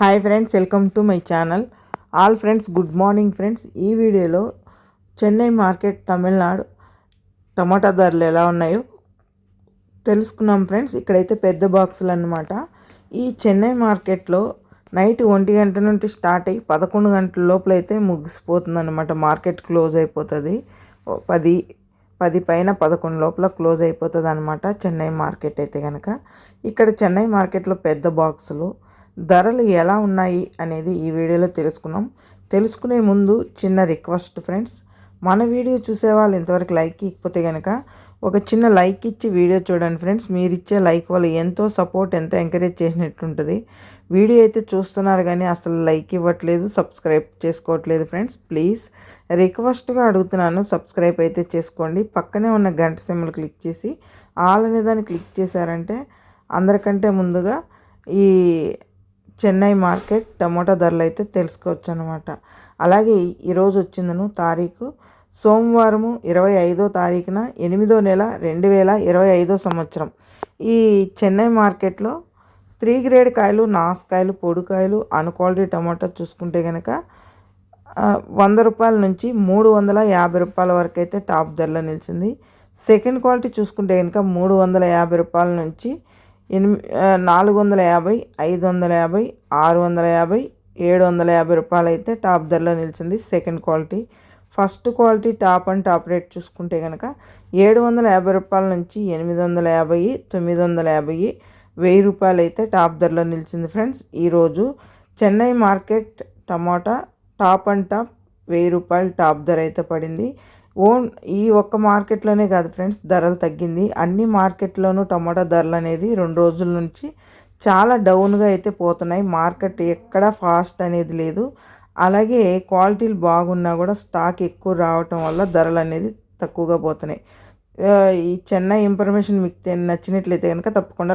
Hi friends welcome to my channel. All friends good morning friends. ఈ వీడియోలో Chennai market Tamil Nadu టమాటా ధరలు ఎలా ఉన్నాయో తెలుసుకున్నాం ఫ్రెండ్స్. ఇక్కడైతే పెద్ద బాక్సులు అనమాట ఈ చెన్నై మార్కెట్లో నైట్ ఒంటి గంట నుండి స్టార్ట్ అయ్యి పదకొండు గంటల లోపల అయితే ముగిసిపోతుంది అనమాట మార్కెట్ క్లోజ్ అయిపోతుంది. పది పది పైన పదకొండు లోపల క్లోజ్ అయిపోతుంది అనమాట చెన్నై మార్కెట్ అయితే కనుక ఇక్కడ చెన్నై మార్కెట్లో పెద్ద బాక్సులు ధరలు ఎలా ఉన్నాయి అనేది ఈ వీడియోలో తెలుసుకున్నాం. తెలుసుకునే ముందు చిన్న రిక్వెస్ట్ ఫ్రెండ్స్ మన వీడియో చూసే వాళ్ళు ఇంతవరకు లైక్ ఇకపోతే కనుక ఒక చిన్న లైక్ ఇచ్చి వీడియో చూడండి ఫ్రెండ్స్. మీరు ఇచ్చే లైక్ వల్ల ఎంతో సపోర్ట్ ఎంతో ఎంకరేజ్ చేసినట్టుంటుంది వీడియో అయితే చూస్తున్నారు కానీ అసలు లైక్ ఇవ్వట్లేదు సబ్స్క్రైబ్ చేసుకోవట్లేదు ఫ్రెండ్స్. ప్లీజ్ రిక్వెస్ట్గా అడుగుతున్నాను సబ్స్క్రైబ్ అయితే చేసుకోండి. పక్కనే ఉన్న గంట సింబల్ క్లిక్ చేసి ఆల్ అనే దాన్ని క్లిక్ చేశారంటే అందరికంటే ముందుగా ఈ చెన్నై మార్కెట్ టమోటా ధరలు అయితే తెలుసుకోవచ్చు అనమాట అలాగే ఈరోజు వచ్చిందను తారీఖు. సోమవారము ఇరవై ఐదో తారీఖున ఎనిమిదో నెల రెండు వేల ఇరవై ఐదో సంవత్సరం. ఈ చెన్నై మార్కెట్లో త్రీ గ్రేడ్ కాయలు నాసుకాయలు పొడికాయలు అన్క్వాలిటీ టమాటా చూసుకుంటే కనుక వంద రూపాయల నుంచి మూడు వందల యాభై రూపాయల వరకు అయితే టాప్ ధరలో నిలిచింది. సెకండ్ క్వాలిటీ చూసుకుంటే కనుక మూడు వందల యాభై రూపాయల నుంచి ఎనిమి నాలుగు వందల యాభై ఐదు వందల యాభై ఆరు వందల యాభై ఏడు వందల యాభై రూపాయలు అయితే టాప్ ధరలో నిలిచింది second quality. First quality top and top rate చూసుకుంటే కనుక ఏడు వందల యాభై రూపాయల నుంచి ఎనిమిది వందల యాభై తొమ్మిది వందల యాభై వెయ్యి రూపాయలు అయితే టాప్ ధరలో నిలిచింది ఫ్రెండ్స్. ఈరోజు Chennai market tomato top and top వెయ్యి రూపాయలు టాప్ ధర అయితే పడింది. ఓన్ ఈ ఒక్క మార్కెట్లోనే కాదు ఫ్రెండ్స్ ధరలు తగ్గింది. అన్ని మార్కెట్లోనూ టమాటా ధరలు అనేది రెండు రోజుల నుంచి చాలా డౌన్గా అయితే పోతున్నాయి. మార్కెట్ ఎక్కడ ఫాస్ట్ అనేది లేదు. అలాగే క్వాలిటీలు బాగున్నా కూడా స్టాక్ ఎక్కువ రావటం వల్ల ధరలు అనేది తక్కువగా పోతున్నాయి. ఈ చెన్నై ఇన్ఫర్మేషన్ మీకు నచ్చినట్లయితే కనుక తప్పకుండా